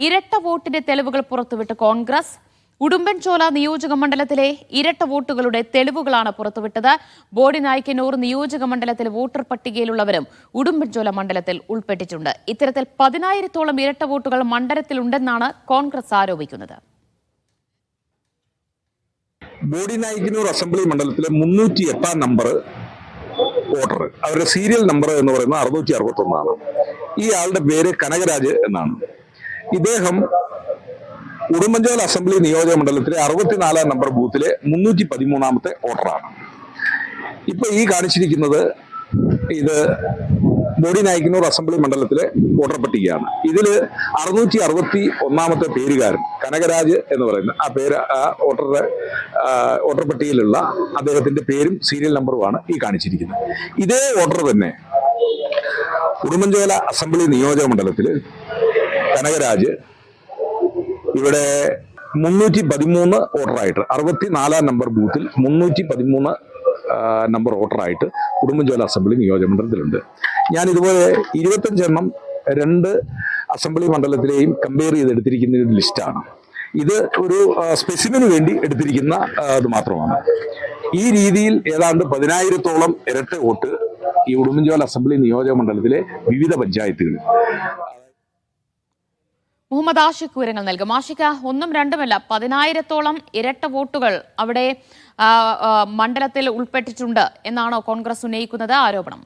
ഇരട്ട വോട്ടിന്റെ തെളിവുകൾ പുറത്തുവിട്ട് കോൺഗ്രസ്. ഉടുമ്പൻചോല നിയോജക മണ്ഡലത്തിലെ ഇരട്ട വോട്ടുകളുടെ തെളിവുകളാണ് പുറത്തുവിട്ടത്. ബോഡി നായ്ക്കന്നൂർ നിയോജക മണ്ഡലത്തിലെ വോട്ടർ പട്ടികയിലുള്ളവരും ഉടുമ്പൻചോല മണ്ഡലത്തിൽ ഉൾപ്പെട്ടിട്ടുണ്ട്. ഇത്തരത്തിൽ പതിനായിരത്തോളം ഇരട്ട വോട്ടുകൾ മണ്ഡലത്തിലുണ്ടെന്നാണ് കോൺഗ്രസ് ആരോപിക്കുന്നത്. ബോഡി നായ്ക്കന്നൂർ അസംബ്ലി മണ്ഡലത്തിലെ മുന്നൂറ്റി എട്ടാം നമ്പർ വോട്ടർ. അവരുടെ സീരിയൽ നമ്പർ എന്ന് പറയുന്നത് അറുന്നൂറ്റി അറുപത്തി ഈ ആളുടെ പേര് കനകരാജ് എന്നാണ്. ഇദ്ദേഹം ഉടുമ്പൻചോല അസംബ്ലി നിയോജക മണ്ഡലത്തിലെ അറുപത്തിനാലാം നമ്പർ ബൂത്തിലെ മുന്നൂറ്റി പതിമൂന്നാമത്തെ വോട്ടറാണ്. ഇപ്പൊ ഈ കാണിച്ചിരിക്കുന്നത് ഇത് ബോഡി നായിക്കുന്നൂർ അസംബ്ലി മണ്ഡലത്തിലെ വോട്ടർ പട്ടികയാണ്. ഇതിൽ അറുന്നൂറ്റി അറുപത്തി ഒന്നാമത്തെ പേരുകാരൻ കനകരാജ് എന്ന് പറയുന്ന ആ പേര് ആ വോട്ടറുടെ വോട്ടർ പട്ടികയിലുള്ള അദ്ദേഹത്തിന്റെ പേരും സീരിയൽ നമ്പറുമാണ് ഈ കാണിച്ചിരിക്കുന്നത്. ഇതേ വോട്ടർ തന്നെ ഉടുമ്പൻചോല അസംബ്ലി നിയോജക മണ്ഡലത്തിൽ കനകരാജ് ഇവിടെ മുന്നൂറ്റി പതിമൂന്ന് വോട്ടറായിട്ട് അറുപത്തിനാലാം നമ്പർ ബൂത്തിൽ മുന്നൂറ്റി പതിമൂന്ന് നമ്പർ വോട്ടറായിട്ട് കുടുംബജോല അസംബ്ലി നിയോജക മണ്ഡലത്തിലുണ്ട്. ഞാൻ ഇതുപോലെ ഇരുപത്തഞ്ചെണ്ണം രണ്ട് അസംബ്ലി മണ്ഡലത്തിലെയും കമ്പയർ ചെയ്തെടുത്തിരിക്കുന്ന ഒരു ലിസ്റ്റാണ് ഇത് ഒരു സ്പെസിമിന് വേണ്ടി എടുത്തിരിക്കുന്ന ഇത് മാത്രമാണ്. ഈ രീതിയിൽ ഏതാണ്ട് പതിനായിരത്തോളം ഇരട്ട വോട്ട് ഈ ഉടുമ്പൻചോല അസംബ്ലി നിയോജക മണ്ഡലത്തിലെ വിവിധ പഞ്ചായത്തുകളിൽ. മുഹമ്മദ് ആഷിഖ് വിവരങ്ങൾ നൽകും. ആഷിഖ ഒന്നും രണ്ടുമല്ല പതിനായിരത്തോളം ഇരട്ട വോട്ടുകൾ അവിടെ മണ്ഡലത്തിൽ ഉൾപ്പെട്ടിട്ടുണ്ട് എന്നാണോ കോൺഗ്രസ് ഉന്നയിക്കുന്നത് ആരോപണം.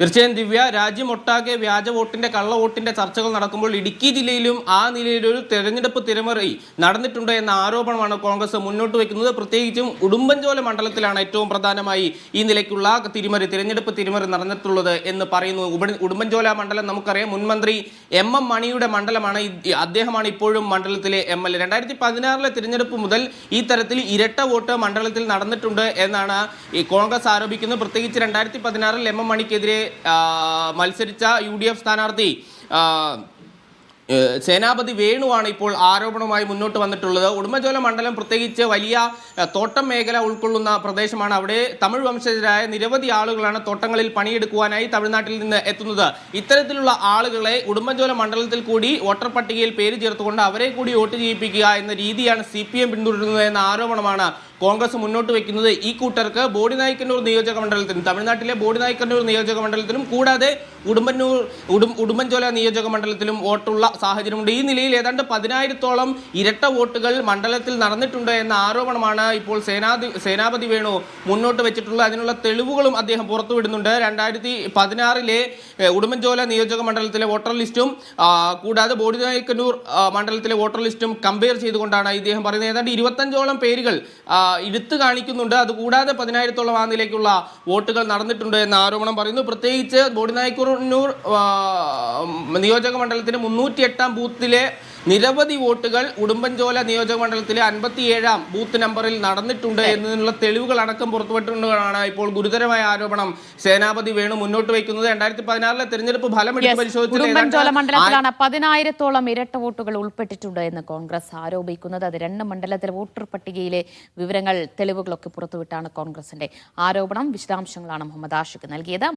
തീർച്ചയായും ദിവ്യ രാജ്യമൊട്ടാകെ വ്യാജ വോട്ടിന്റെ കള്ള വോട്ടിന്റെ ചർച്ചകൾ നടക്കുമ്പോൾ ഇടുക്കി ജില്ലയിലും ആ നിലയിൽ ഒരു തെരഞ്ഞെടുപ്പ് തിരമറി നടന്നിട്ടുണ്ട് എന്ന ആരോപണമാണ് കോൺഗ്രസ് മുന്നോട്ട് വയ്ക്കുന്നത്. പ്രത്യേകിച്ചും ഉടുമ്പൻചോല മണ്ഡലത്തിലാണ് ഏറ്റവും പ്രധാനമായി ഈ നിലയ്ക്കുള്ള തിരിമറി തിരഞ്ഞെടുപ്പ് തിരിമറി നടന്നിട്ടുള്ളത് എന്ന് പറയുന്നു. ഉടുമ്പൻചോല മണ്ഡലം നമുക്കറിയാം മുൻമന്ത്രി എം എം മണിയുടെ മണ്ഡലമാണ് അദ്ദേഹമാണ് ഇപ്പോഴും മണ്ഡലത്തിലെ എം എൽ എ. രണ്ടായിരത്തി പതിനാറിലെ തിരഞ്ഞെടുപ്പ് മുതൽ ഈ തരത്തിൽ ഇരട്ട വോട്ട് മണ്ഡലത്തിൽ നടന്നിട്ടുണ്ട് എന്നാണ് കോൺഗ്രസ് ആരോപിക്കുന്നത്. പ്രത്യേകിച്ച് രണ്ടായിരത്തി പതിനാറിൽ എം എം മണിക്കെതിരെ മത്സരിച്ച യു ഡി എഫ് സ്ഥാനാർത്ഥി സേനാപതി വേണുവാണ് ഇപ്പോൾ ആരോപണവുമായി മുന്നോട്ട് വന്നിട്ടുള്ളത്. ഉടുമ്പൻചോല മണ്ഡലം പ്രത്യേകിച്ച് വലിയ തോട്ടം മേഖല ഉൾക്കൊള്ളുന്ന പ്രദേശമാണ് അവിടെ. തമിഴ് വംശജരായ നിരവധി ആളുകളാണ് തോട്ടങ്ങളിൽ പണിയെടുക്കുവാനായി തമിഴ്നാട്ടിൽ നിന്ന് എത്തുന്നത്. ഇത്തരത്തിലുള്ള ആളുകളെ ഉടുമ്പൻചോല മണ്ഡലത്തിൽ കൂടി വോട്ടർ പട്ടികയിൽ പേര് ചേർത്തുകൊണ്ട് അവരെ കൂടി വോട്ട് ചെയ്യിപ്പിക്കുക എന്ന രീതിയാണ് സി പി എം പിന്തുടരുന്നത് എന്ന ആരോപണമാണ് കോൺഗ്രസ് മുന്നോട്ട് വെക്കുന്നത് ഈ കൂട്ടർക്ക് ബോഡി നായ്ക്കന്നൂർ നിയോജക മണ്ഡലത്തിനും തമിഴ്നാട്ടിലെ ബോഡി നായ്ക്കന്നൂർ നിയോജക കൂടാതെ ഉടുമ്പന്നൂർ ഉടും ഉടുമ്പൻചോല നിയോജക മണ്ഡലത്തിലും വോട്ടുള്ള സാഹചര്യമുണ്ട്. ഈ നിലയിൽ ഏതാണ്ട് പതിനായിരത്തോളം ഇരട്ട വോട്ടുകൾ മണ്ഡലത്തിൽ നടന്നിട്ടുണ്ട് എന്ന ആരോപണമാണ് ഇപ്പോൾ സേനാധി സേനാപതി വേണു മുന്നോട്ട് വെച്ചിട്ടുള്ളത്. അതിനുള്ള തെളിവുകളും അദ്ദേഹം പുറത്തുവിടുന്നുണ്ട്. രണ്ടായിരത്തി പതിനാറിലെ ഉടുമ്പൻചോല നിയോജക മണ്ഡലത്തിലെ വോട്ടർ ലിസ്റ്റും കൂടാതെ ബോഡി നായ്ക്കന്നൂർ മണ്ഡലത്തിലെ വോട്ടർ ലിസ്റ്റും കമ്പയർ ചെയ്തുകൊണ്ടാണ് ഇദ്ദേഹം പറയുന്നത്. ഏതാണ്ട് ഇരുപത്തഞ്ചോളം പേരുകൾ എടുത്തു കാണിക്കുന്നുണ്ട്. അതുകൂടാതെ പതിനായിരത്തോളം ആ വോട്ടുകൾ നടന്നിട്ടുണ്ട് എന്ന ആരോപണം പറയുന്നു. പ്രത്യേകിച്ച് ബോഡിനായ്ക്കൂർ നിയോജക മണ്ഡലത്തിന് മുന്നൂറ്റി എട്ടാം ബൂത്തിലെ നിരവധി വോട്ടുകൾ ഉടുമ്പൻചോല നിയോജക മണ്ഡലത്തിലെ അൻപത്തിയേഴാം ബൂത്ത് നമ്പറിൽ നടന്നിട്ടുണ്ട് എന്നതിനുള്ള തെളിവുകൾ അടക്കം പുറത്തുവിട്ടുകൊണ്ടാണ് ഇപ്പോൾ ഗുരുതരമായ ആരോപണം സേനാപതി വേണു മുന്നോട്ട് വയ്ക്കുന്നത്. രണ്ടായിരത്തി പതിനാറിലെ തെരഞ്ഞെടുപ്പ് ഫലം എടുത്ത്. പരിശോധിച്ചാൽ മണ്ഡലത്തിലാണ് പതിനായിരത്തോളം ഇരട്ട വോട്ടുകൾ ഉൾപ്പെട്ടിട്ടുണ്ട് എന്ന് കോൺഗ്രസ് ആരോപിക്കുന്നത്. അത് രണ്ട് മണ്ഡലത്തിലെ വോട്ടർ പട്ടികയിലെ വിവരങ്ങൾ തെളിവുകളൊക്കെ പുറത്തുവിട്ടാണ് കോൺഗ്രസിന്റെ ആരോപണം. വിശദാംശങ്ങളാണ് മുഹമ്മദ് ആഷിഖ് നൽകിയത്.